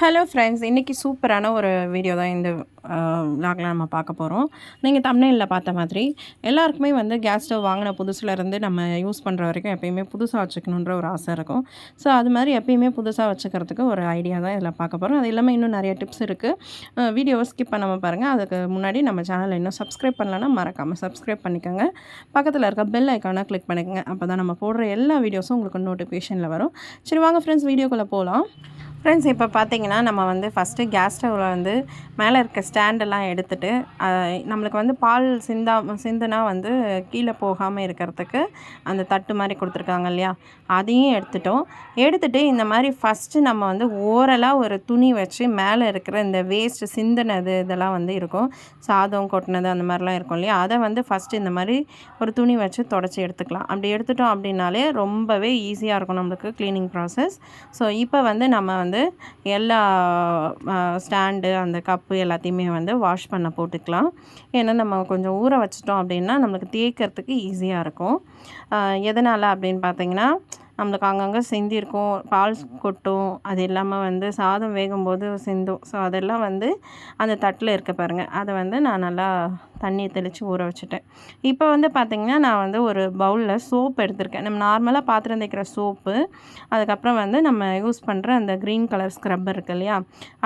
Hello friends இன்றைக்கி சூப்பரான ஒரு வீடியோ தான் இந்த விலாகில் நம்ம பார்க்க போகிறோம் நீங்கள் தமிழில் பார்த்த மாதிரி எல்லாருக்குமே வந்து கேஸ் ஸ்டவ் வாங்கின புதுசில் இருந்து நம்ம யூஸ் பண்ணுற வரைக்கும் எப்பயுமே புதுசாக வச்சுக்கணுன்ற ஒரு ஆசை இருக்கும். ஸோ அது மாதிரி எப்பயுமே புதுசாக வச்சுக்கிறதுக்கு ஒரு ஐடியா தான் இதில் பார்க்க போகிறோம் அது இல்லாமல் இன்னும் நிறைய டிப்ஸ் இருக்குது வீடியோவை ஸ்கிப் பண்ணாமல் பாருங்கள் அதுக்கு முன்னாடி நம்ம சேனலை இன்னும் சப்ஸ்கிரைப் பண்ணலன்னா மறக்காமல் சப்ஸ்கிரைப் பண்ணிக்கோங்க. பக்கத்தில் இருக்க பெல் ஐக்கானை கிளிக் பண்ணிக்கோங்க. அப்போ தான் நம்ம போடுற எல்லா வீடியோஸும் உங்களுக்கு நோட்டிஃபிகேஷனில் வரும். சரி வாங்க ஃப்ரெண்ட்ஸ் வீடியோக்குள்ளே போகலாம் ஃப்ரெண்ட்ஸ் இப்போ பார்த்தீங்கன்னா நம்ம வந்து ஃபஸ்ட்டு கேஸ் ஸ்டவ்வில் வந்து மேலே இருக்க ஸ்டாண்டெல்லாம் எடுத்துகிட்டு நம்மளுக்கு வந்து பால் சிந்தா சிந்துனா வந்து கீழே போகாமல் இருக்கிறதுக்கு அந்த தட்டு மாதிரி கொடுத்துருக்காங்க இல்லையா? அதையும் எடுத்துட்டோம். எடுத்துகிட்டு இந்த மாதிரி ஃபஸ்ட்டு நம்ம வந்து ஓரலாக ஒரு துணி வச்சு மேலே இருக்கிற இந்த வேஸ்ட்டு சிந்தினது இதெல்லாம் வந்து இருக்கும். சாதம் கொட்டினது அந்த மாதிரிலாம் இருக்கும் இல்லையா? அதை வந்து ஃபஸ்ட்டு இந்த மாதிரி ஒரு துணி வச்சு தொடச்சி எடுத்துக்கலாம். அப்படி எடுத்துட்டோம் அப்படின்னாலே ரொம்பவே ஈஸியாக இருக்கும் நம்மளுக்கு க்ளீனிங் ப்ராசஸ் ஸோ இப்போ வந்து நம்ம வந்து எல்லா ஸ்டாண்டு அந்த கப்பு எல்லாத்தையுமே வந்து வாஷ் பண்ண போட்டுக்கலாம். ஏன்னா நம்ம கொஞ்சம் ஊற வச்சிட்டோம் அப்படின்னா நம்மளுக்கு தேய்க்கிறதுக்கு ஈஸியாக இருக்கும். எதனால் அப்படின்னு பார்த்தீங்கன்னா நம்மளுக்கு அங்கங்கே சிந்திருக்கும் பால் கொட்டும் அது இல்லாமல் வந்து சாதம் வேகும்போது சிந்தும். ஸோ அதெல்லாம் வந்து அந்த தட்டில் இருக்க பாருங்கள் அதை வந்து நான் நல்லா தண்ணியை தெளித்து ஊற வச்சுட்டேன். இப்போ வந்து பார்த்திங்கன்னா நான் வந்து ஒரு பவுலில் சோப் எடுத்திருக்கேன். நம்ம நார்மலாக பாத்திரம் தைக்கிற சோப்பு அதுக்கப்புறம் வந்து நம்ம யூஸ் பண்ணுற அந்த க்ரீன் கலர் ஸ்க்ரப் இருக்கு இல்லையா?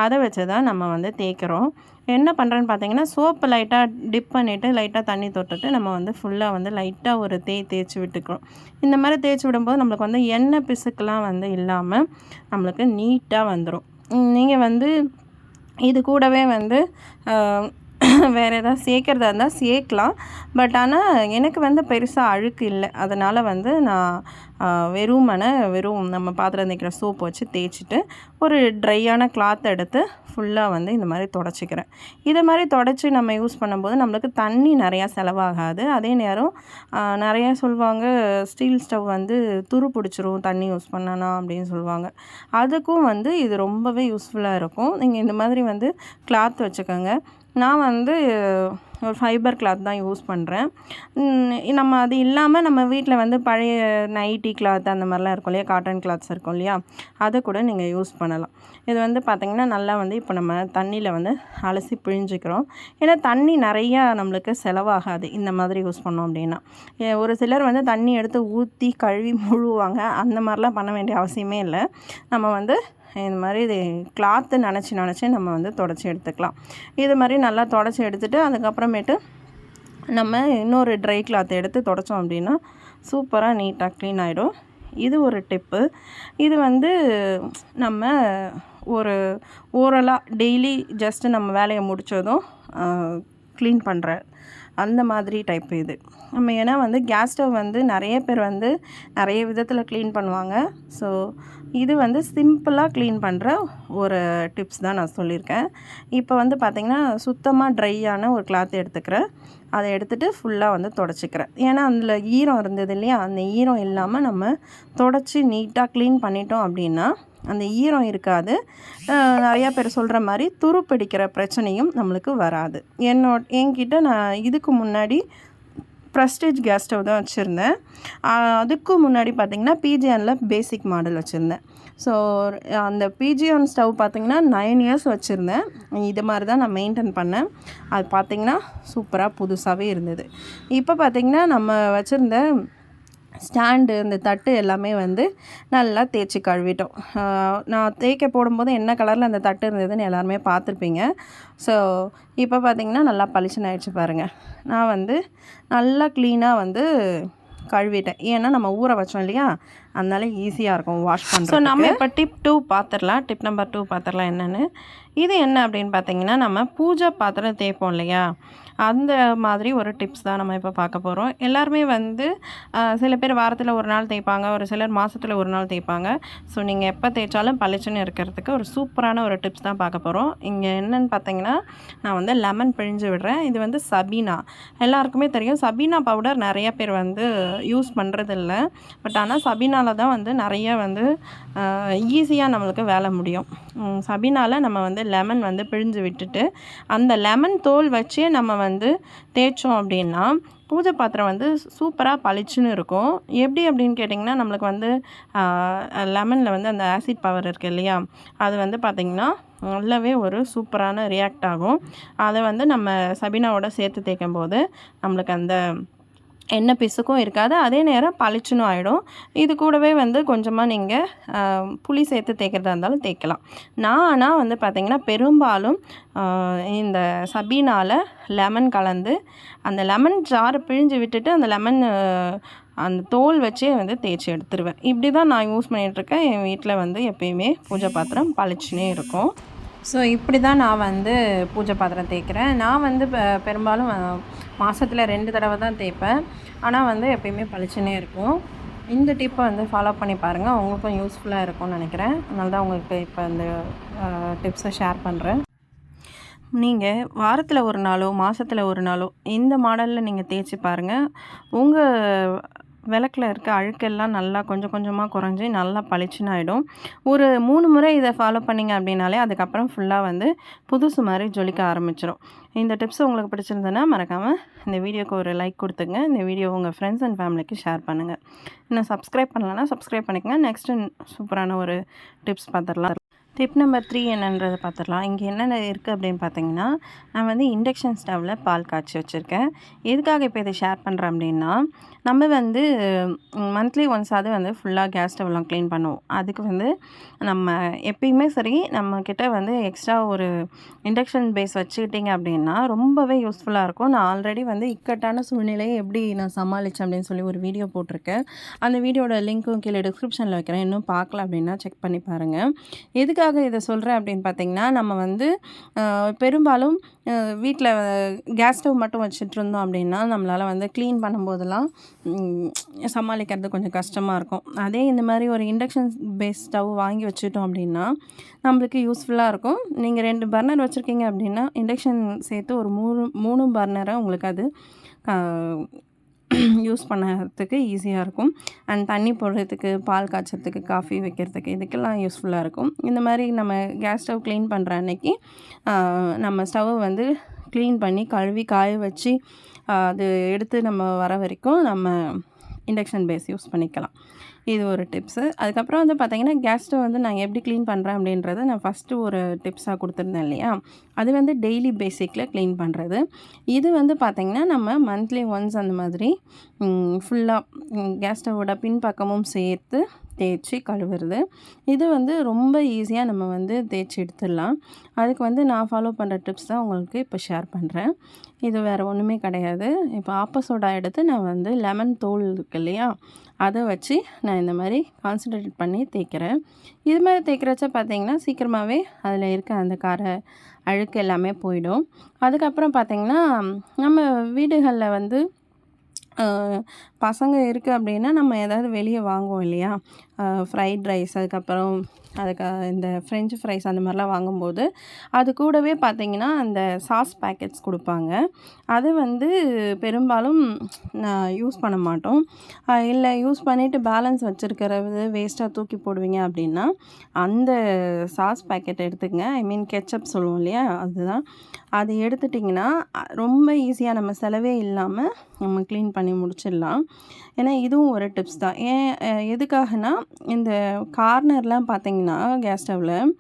அதை வச்சு தான் நம்ம வந்து தேய்க்கிறோம். என்ன பண்ணுறேன்னு பார்த்தீங்கன்னா சோப்பு லைட்டாக டிப் பண்ணிவிட்டு லைட்டாக தண்ணி தொட்டுட்டு நம்ம வந்து ஃபுல்லாக வந்து லைட்டாக ஒரு தேய் தேய்ச்சி விட்டுக்கிறோம். இந்த மாதிரி தேய்ச்சி விடும்போது நம்மளுக்கு வந்து எண்ணெய் பிசுக்கெலாம் வந்து இல்லாமல் நம்மளுக்கு நீட்டாக வந்துடும் நீங்கள் வந்து இது கூடவே வந்து வேறு எதாவது சேர்க்குறதா இருந்தால் சேர்க்கலாம். பட் ஆனால் எனக்கு வந்து பெருசாக அழுக்கு இல்லை. அதனால் வந்து நான் வெறும் வெறுமனை வெறும் நம்ம பாத்திரம் தேய்க்கிற சோப்பு வச்சு தேய்ச்சிட்டு ஒரு ட்ரையான கிளாத் எடுத்து ஃபுல்லாக வந்து இந்த மாதிரி தொடச்சிக்கிறேன். இதை மாதிரி தொடச்சி நம்ம யூஸ் பண்ணும்போது நம்மளுக்கு தண்ணி நிறையா செலவாகாது. அதே நேரம் நிறையா சொல்லுவாங்க ஸ்டீல் ஸ்டவ் வந்து துரு பிடிச்சிரும் தண்ணி யூஸ் பண்ணனா அப்படின்னு சொல்லுவாங்க. அதுக்கும் வந்து இது ரொம்பவே யூஸ்ஃபுல்லாக இருக்கும். நீங்கள் இந்த மாதிரி வந்து கிளாத் வச்சுக்கோங்க. நான் வந்து ஒரு ஃபைபர் கிளாத் தான் யூஸ் பண்ணுறேன் நம்ம அது இல்லாமல் நம்ம வீட்டில் வந்து பழைய நைட்டி கிளாத் அந்த மாதிரிலாம் இருக்கும் இல்லையா? காட்டன் கிளாத்ஸ் இருக்கும் இல்லையா? அதை கூட நீங்கள் யூஸ் பண்ணலாம். இது வந்து பார்த்திங்கன்னா நல்லா வந்து இப்போ நம்ம தண்ணியில் வந்து அலசி பிழிஞ்சிக்கிறோம். ஏன்னா தண்ணி நிறையா நம்மளுக்கு செலவாகாது இந்த மாதிரி யூஸ் பண்ணோம் அப்படின்னா. ஒரு சிலர் வந்து தண்ணி எடுத்து ஊற்றி கழுவி முழுவாங்க. அந்த மாதிரிலாம் பண்ண வேண்டிய அவசியமே இல்லை. நம்ம வந்து இந்த மாதிரி இது கிளாத்து நினச்சி நினச்சி நம்ம வந்து தொடச்சி எடுத்துக்கலாம். இது மாதிரி நல்லா தொடச்சி எடுத்துகிட்டு அப்புறமேட்டு நம்ம இன்னொரு ட்ரை கிளாத் எடுத்து தொடச்சோம் அப்படின்னா சூப்பராக நீட்டாக க்ளீன் ஆகிடும் இது ஒரு டிப்பு இது வந்து நம்ம ஒரு ஓரலாக டெய்லி ஜஸ்ட்டு நம்ம வேலையை முடித்ததும் க்ளீன் பண்ணுற அந்த மாதிரி டைப் இது. நம்ம ஏன்னா வந்து கேஸ் ஸ்டவ் வந்து நிறைய பேர் வந்து நிறைய விதத்தில் க்ளீன் பண்ணுவாங்க. ஸோ இது வந்து சிம்பிளாக க்ளீன் பண்ணுற ஒரு டிப்ஸ் தான் நான் சொல்லியிருக்கேன். இப்போ வந்து பார்த்திங்கன்னா சுத்தமாக ட்ரையான ஒரு கிளாத் எடுத்துக்கிறேன். அதை எடுத்துகிட்டு ஃபுல்லாக வந்து தொடச்சிக்கிறேன். ஏன்னா அதில் ஈரம் இருந்தது இல்லையா? அந்த ஈரம் இல்லாமல் நம்ம தொடச்சி நீட்டாக க்ளீன் பண்ணிட்டோம் அப்படின்னா அந்த ஈரம் இருக்காது. நிறையா பேர் சொல்கிற மாதிரி துரு பிடிக்கிற பிரச்சனையும் நம்மளுக்கு வராது. என்னோட என்கிட்ட நான் இதுக்கு முன்னாடி ப்ரெஸ்டேஜ் கேஸ் ஸ்டவ் தான் வச்சுருந்தேன். அதுக்கு முன்னாடி பார்த்திங்கன்னா பிஜிஎனில் பேசிக் மாடல் வச்சுருந்தேன். ஸோ அந்த பிஜிஎன் ஸ்டவ் பார்த்திங்கன்னா நைன் இயர்ஸ் வச்சுருந்தேன். இது மாதிரி தான் நான் மெயின்டைன் பண்ணேன். அது பார்த்திங்கன்னா சூப்பராக புதுசாகவே இருந்தது. இப்போ பார்த்திங்கன்னா நம்ம வச்சுருந்த ஸ்டாண்டு இந்த தட்டு எல்லாமே வந்து நல்லா தேய்ச்சி கழுவிட்டோம். நான் தேய்க்க போடும்போது என்ன கலரில் அந்த தட்டு இருந்ததுன்னு எல்லாருமே பார்த்துருப்பீங்க. ஸோ இப்போ பார்த்திங்கன்னா நல்லா பளிச்சுன்னு ஆயிடுச்சு பாருங்கள் நான் வந்து நல்லா க்ளீனாக வந்து கழுவிட்டேன். ஏன்னா நம்ம ஊற வச்சோம் இல்லையா? அதனால ஈஸியாக இருக்கும் வாஷ் பண்ணுறோம் ஸோ நம்ம இப்போ டிப் டூ பார்த்துடலாம் டிப் நம்பர் டூ பார்த்துடலாம் என்னென்னு. இது என்ன அப்படின்னு பார்த்தீங்கன்னா நம்ம பூஜை பாத்திரம் தேய்ப்போம் இல்லையா? அந்த மாதிரி ஒரு டிப்ஸ் தான் நம்ம இப்போ பார்க்க போகிறோம் எல்லாருமே வந்து சில பேர் வாரத்தில் ஒரு நாள் தேய்ப்பாங்க ஒரு சிலர் மாதத்தில் ஒரு நாள் தேய்ப்பாங்க. ஸோ நீங்கள் எப்போ தேய்ச்சாலும் பளிச்சுன்னு இருக்கிறதுக்கு ஒரு சூப்பரான ஒரு டிப்ஸ் தான் பார்க்க போகிறோம் இங்கே என்னென்னு பார்த்தீங்கன்னா நான் வந்து லெமன் பிழிஞ்சு விடுறேன். இது வந்து சபீனா. எல்லாருக்குமே தெரியும். சபீனா பவுடர் நிறைய பேர் வந்து யூஸ் பண்ணுறதில்ல பட் ஆனால் சபீனாவில் தான் வந்து நிறைய வந்து ஈஸியாக நம்மளுக்கு வேலை முடியும். சபீனாவில் நம்ம வந்து லெமன் வந்து பிழிஞ்சு விட்டுட்டு அந்த லெமன் தோல் வச்சே நம்ம வந்து வந்து தேய்ச்சோம் அப்படின்னா பூஜை பாத்திரம் வந்து சூப்பராக பளிச்சுன்னு இருக்கும். எப்படி அப்படின்னு கேட்டிங்கன்னா நம்மளுக்கு வந்து லெமனில் வந்து அந்த ஆசிட் பவர் இருக்குது இல்லையா? அது வந்து பார்த்திங்கன்னா நல்லாவே ஒரு சூப்பரான ரியாக்ட் ஆகும். அதை வந்து நம்ம சபினாவோட சேர்த்து தேய்க்கும் போது நம்மளுக்கு அந்த எண்ணெய் பிசுக்கும் இருக்காது அதே நேரம் பளிச்சுன்னு ஆகிடும் இது கூடவே வந்து கொஞ்சமாக நீங்கள் புளி சேர்த்து தேய்க்கிறதா இருந்தாலும் தேய்க்கலாம். நான் ஆனால் வந்து பார்த்திங்கன்னா பெரும்பாலும் இந்த சபீனால் லெமன் கலந்து அந்த லெமன் ஜாரை பிழிஞ்சு விட்டுட்டு அந்த லெமன் அந்த தோல் வச்சே வந்து தேய்ச்சி எடுத்துருவேன். இப்படி தான் நான் யூஸ் பண்ணிகிட்ருக்கேன் என் வீட்டில் வந்து எப்பயுமே பூஜை பாத்திரம் பளிச்சுனே இருக்கும். ஸோ இப்படி தான் நான் வந்து பூஜை பாத்திரம் தேய்க்கிறேன். நான் வந்து பெ- பெரும்பாலும் மாதத்தில் ரெண்டு தடவை தான் தேய்ப்பேன். ஆனால் வந்து எப்பயுமே பளிச்சுனே இருக்கும். இந்த டிப்பை வந்து ஃபாலோ பண்ணி பாருங்கள் உங்களுக்கும் யூஸ்ஃபுல்லாக இருக்கும்னு நினைக்கிறேன். அதனால தான் உங்களுக்கு இப்போ இந்த டிப்ஸை ஷேர் பண்ணுறேன் நீங்கள் வாரத்தில் ஒரு நாளோ மாதத்தில் ஒரு நாளோ இந்த மாடலில் நீங்கள் தேய்ச்சி பாருங்கள் உங்கள் விளக்கில் இருக்க அழுக்கெல்லாம் நல்லா கொஞ்சம் கொஞ்சமாக குறைஞ்சி நல்லா பளிச்சுன்னு ஆகிடும் ஒரு மூணு முறை இதை ஃபாலோ பண்ணிங்க அப்படின்னாலே அதுக்கப்புறம் ஃபுல்லாக வந்து புதுசு மாதிரி ஜொலிக்க ஆரம்பிச்சிடும் இந்த டிப்ஸ் உங்களுக்கு பிடிச்சிருந்ததுன்னா மறக்காமல் இந்த வீடியோக்கு ஒரு லைக் கொடுத்துங்க. இந்த வீடியோ உங்கள் ஃப்ரெண்ட்ஸ் அண்ட் ஃபேமிலிக்கு ஷேர் பண்ணுங்கள் இன்னும் சப்ஸ்கிரைப் பண்ணலன்னா சப்ஸ்கிரைப் பண்ணிக்கங்க. நெக்ஸ்ட்டு சூப்பரான ஒரு டிப்ஸ் பார்த்துடலாம். டிப் நம்பர் த்ரீ என்னன்றதை பார்த்துடலாம். இங்கே என்னென்ன இருக்குது அப்படின்னு பார்த்தீங்கன்னா நான் வந்து இண்டக்ஷன் ஸ்டவ்வில் பால் காய்ச்சி வச்சுருக்கேன். எதுக்காக இப்போ இதை ஷேர் பண்ணுறேன் அப்படின்னா நம்ம வந்து மந்த்லி ஒன்ஸாவது வந்து ஃபுல்லாக கேஸ் ஸ்டவ்லாம் க்ளீன் பண்ணுவோம். அதுக்கு வந்து நம்ம எப்பயுமே சரி நம்மக்கிட்ட வந்து எக்ஸ்ட்ரா ஒரு இண்டக்ஷன் பேஸ் வச்சுக்கிட்டிங்க அப்படின்னா ரொம்பவே யூஸ்ஃபுல்லாக இருக்கும். நான் ஆல்ரெடி வந்து இக்கட்டான சூழ்நிலையை எப்படி நான் சமாளித்தேன் அப்படின்னு சொல்லி ஒரு வீடியோ போட்டிருக்கேன். அந்த வீடியோட லிங்க்கும் கீழே டிஸ்கிரிப்ஷனில் வைக்கிறேன். இன்னும் பார்க்கல அப்படின்னா செக் பண்ணி பாருங்கள் எதுக்கு எதுக்காக இதை சொல்கிறேன் அப்படின்னு பார்த்தீங்கன்னா நம்ம வந்து பெரும்பாலும் வீட்டில் கேஸ் ஸ்டவ் மட்டும் வச்சுட்டு இருந்தோம் அப்படின்னா நம்மளால் வந்து க்ளீன் பண்ணும்போதெல்லாம் சமாளிக்கிறது கொஞ்சம் கஷ்டமாக இருக்கும். அதே இந்த மாதிரி ஒரு இண்டக்ஷன் பேஸ் ஸ்டவ் வாங்கி வச்சுட்டோம் அப்படின்னா நம்மளுக்கு யூஸ்ஃபுல்லாக இருக்கும். நீங்கள் ரெண்டு பர்னர் வச்சுருக்கீங்க அப்படின்னா இண்டக்ஷன் சேர்த்து ஒரு மூணு மூணு பர்னரை உங்களுக்கு அது யூஸ் பண்ணுறதுக்கு ஈஸியாக இருக்கும். அண்ட் தண்ணி போடுறதுக்கு பால் காய்ச்சறதுக்கு காஃபி வைக்கிறதுக்கு இதுக்கெல்லாம் யூஸ்ஃபுல்லாக இருக்கும். இந்த மாதிரி நம்ம கேஸ் ஸ்டவ் க்ளீன் பண்ணுற அன்னைக்கு நம்ம ஸ்டவ்வை வந்து க்ளீன் பண்ணி கழுவி காய வச்சு அது எடுத்து நம்ம வர வரைக்கும் நம்ம இண்டக்ஷன் பேஸ் யூஸ் பண்ணிக்கலாம். இது ஒரு டிப்ஸு அதுக்கப்புறம் வந்து பார்த்திங்கன்னா கேஸ் ஸ்டவ் வந்து நான் எப்படி க்ளீன் பண்ணுறேன் அப்படின்றத நான் ஃபஸ்ட்டு ஒரு டிப்ஸாக கொடுத்துருந்தேன் இல்லையா? அது வந்து டெய்லி பேசிக்கில் க்ளீன் பண்ணுறது இது வந்து பார்த்திங்கன்னா நம்ம மந்த்லி ஒன்ஸ் அந்த மாதிரி ஃபுல்லாக கேஸ் ஸ்டவோட பின்பக்கமும் சேர்த்து தேய்ச்சி கழுவுறது. இது வந்து ரொம்ப ஈஸியாக நம்ம வந்து தேய்ச்சி எடுத்துடலாம். அதுக்கு வந்து நான் ஃபாலோ பண்ணுற டிப்ஸ் தான் உங்களுக்கு இப்போ ஷேர் பண்ணுறேன் இது வேறு ஒன்றுமே கிடையாது. இப்போ ஆப்பசோடாக எடுத்து நான் வந்து லெமன் தோல் இருக்கு இல்லையா? அதை வச்சு நான் இந்த மாதிரி கான்சன்ட்ரேட் பண்ணி தேய்க்கிறேன். இது மாதிரி தேய்க்கிறச்ச பார்த்தீங்கன்னா சீக்கிரமாகவே அதில் இருக்க அந்த கார அழுக்கு எல்லாமே போயிடும். அதுக்கப்புறம் பார்த்திங்கன்னா நம்ம வீடுகளில் வந்து பசங்க இருக்குது அப்படின்னா நம்ம ஏதாவது வெளியே வாங்குவோம் இல்லையா? ஃப்ரைட் ரைஸ் அதுக்கப்புறம் அதுக்கு இந்த ஃப்ரெஞ்சு ஃப்ரைஸ் அந்த மாதிரிலாம் வாங்கும்போது அது கூடவே பார்த்தீங்கன்னா அந்த சாஸ் பேக்கெட்ஸ் கொடுப்பாங்க. அது வந்து பெரும்பாலும் நான் யூஸ் பண்ண மாட்டோம். இல்லை யூஸ் பண்ணிவிட்டு பேலன்ஸ் வச்சுருக்கிறது வேஸ்ட்டாக தூக்கி போடுவீங்க அப்படின்னா அந்த சாஸ் பேக்கெட் எடுத்துக்கங்க. ஐ மீன் கெச்சப் சொல்லுவோம் இல்லையா? அதுதான். அது எடுத்துட்டிங்கன்னா ரொம்ப ஈஸியாக நம்ம செலவே இல்லாமல் நம்ம க்ளீன் பண்ணி முடிச்சிடலாம். ஏன்னா இதுவும் ஒரு டிப்ஸ் தான். ஏன் எதுக்காகனா இந்த கார்னர்லாம் பார்த்தீங்கன்னா கேஸ் ஸ்டவ்வில்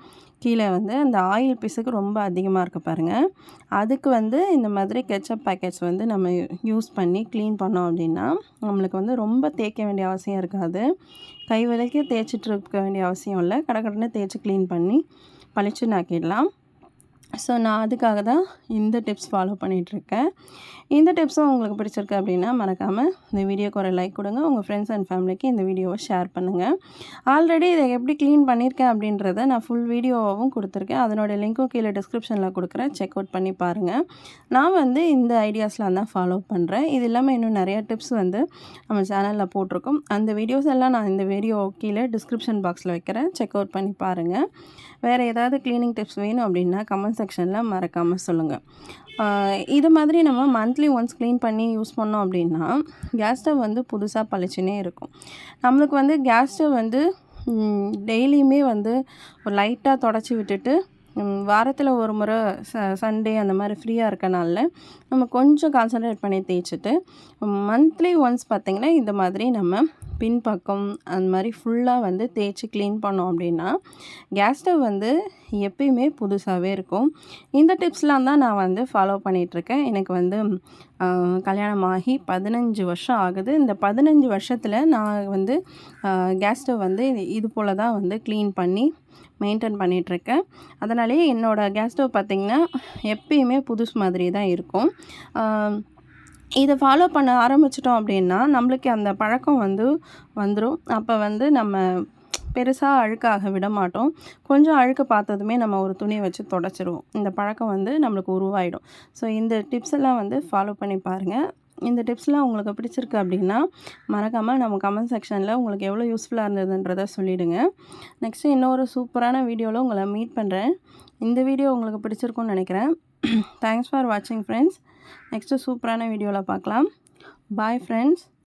கீழே வந்து அந்த ஆயில் பிசுக்கு ரொம்ப அதிகமாக இருக்குது பாருங்கள் அதுக்கு வந்து இந்த மாதிரி கெச்சப் பேக்கெட்ஸ் வந்து நம்ம யூஸ் பண்ணி க்ளீன் பண்ணோம் அப்படின்னா நம்மளுக்கு வந்து ரொம்ப தேய்க்க வேண்டிய அவசியம் இருக்காது. கை விலைக்கு தேய்ச்சிட்டு இருக்க வேண்டிய அவசியம் இல்லை. கடற்கடன்னு தேய்ச்சி க்ளீன் பண்ணி பளிச்சுன்னு ஆக்கிடலாம். ஸோ நான் அதுக்காக தான் இந்த டிப்ஸ் ஃபாலோ பண்ணிகிட்ருக்கேன் இந்த டிப்ஸும் உங்களுக்கு பிடிச்சிருக்கு அப்படின்னா மறக்காமல் இந்த வீடியோக்கு ஒரு லைக் கொடுங்க. உங்கள் ஃப்ரெண்ட்ஸ் அண்ட் ஃபேமிலிக்கு இந்த வீடியோவை ஷேர் பண்ணுங்கள் ஆல்ரெடி இதை எப்படி க்ளீன் பண்ணியிருக்கேன் அப்படின்றத நான் ஃபுல் வீடியோவாகவும் கொடுத்துருக்கேன். அதனோட லிங்க்கும் கீழே டிஸ்கிரிப்ஷனில் கொடுக்குறேன். செக் அவுட் பண்ணி பாருங்கள் நான் வந்து இந்த ஐடியாஸ்லாம் தான் ஃபாலோ பண்ணுறேன் இது இல்லாமல் இன்னும் நிறையா டிப்ஸ் வந்து நம்ம சேனலில் போட்டிருக்கோம். அந்த வீடியோஸ் எல்லாம் நான் இந்த வீடியோ கீழே டிஸ்கிரிப்ஷன் பாக்ஸில் வைக்கிறேன். செக் அவுட் பண்ணி பாருங்கள் வேறு ஏதாவது க்ளீனிங் டிப்ஸ் வேணும் அப்படின்னா கமெண்ட் செக்ஷனில் மறக்காமல் சொல்லுங்கள் இது மாதிரி நம்ம மந்த்லி ஒன்ஸ் க்ளீன் பண்ணி யூஸ் பண்ணோம் அப்படின்னா கேஸ் ஸ்டவ் வந்து புதுசாக பளிச்சுனே இருக்கும். நம்மளுக்கு வந்து கேஸ் ஸ்டவ் வந்து டெய்லியுமே வந்து ஒரு லைட்டாக தொடச்சி விட்டுட்டு வாரத்தில் ஒரு முறை ச சண்டே அந்த மாதிரி ஃப்ரீயாக இருக்கனால நம்ம கொஞ்சம் கான்சன்ட்ரேட் பண்ணி தேய்ச்சிட்டு மந்த்லி ஒன்ஸ் பார்த்திங்கன்னா இந்த மாதிரி நம்ம பின்பக்கம் அந்த மாதிரி ஃபுல்லாக வந்து தேய்ச்சி க்ளீன் பண்ணோம் அப்படின்னா கேஸ் ஸ்டவ் வந்து எப்பயுமே புதுசாகவே இருக்கும். இந்த டிப்ஸ்லாம் தான் நான் வந்து ஃபாலோ பண்ணிகிட்ருக்கேன் எனக்கு வந்து கல்யாணமாகி கல்யாணம் ஆகி பதினஞ்சு வருஷம் ஆகுது. இந்த பதினஞ்சு வருஷத்தில் நான் வந்து கேஸ் ஸ்டவ் வந்து இது போல் தான் வந்து க்ளீன் பண்ணி மெயின்டைன் பண்ணிகிட்ருக்கேன் அதனாலே என்னோடய கேஸ் ஸ்டவ் பார்த்திங்கன்னா எப்பயுமே புதுசு மாதிரி தான் இருக்கும். இதை ஃபாலோ பண்ண ஆரம்பிச்சிட்டோம் அப்படின்னா நம்மளுக்கு அந்த பழக்கம் வந்து வந்துடும் அப்போ வந்து நம்ம பெருசாக அழுக்காக விட மாட்டோம். கொஞ்சம் அழுக்கு பார்த்ததுமே நம்ம ஒரு துணியை வச்சு தொடச்சிருவோம். இந்த பழக்கம் வந்து நம்மளுக்கு உருவாயிடும். ஸோ இந்த டிப்ஸ் எல்லாம் வந்து ஃபாலோ பண்ணி பாருங்கள் இந்த டிப்ஸ்லாம் உங்களுக்கு பிடிச்சிருக்கு அப்படின்னா மறக்காமல் நம்ம கமெண்ட் செக்ஷனில் உங்களுக்கு எவ்வளோ யூஸ்ஃபுல்லாக இருந்ததுன்றதை சொல்லிவிடுங்க நெக்ஸ்ட்டு இன்னொரு சூப்பரான வீடியோவில் உங்களை மீட் பண்ணுறேன் இந்த வீடியோ உங்களுக்கு பிடிச்சிருக்கும்னு நினைக்கிறேன். தேங்க்ஸ் ஃபார் வாட்சிங் ஃப்ரெண்ட்ஸ் நெக்ஸ்ட்டு சூப்பரான வீடியோவில் பார்க்கலாம். Bye friends.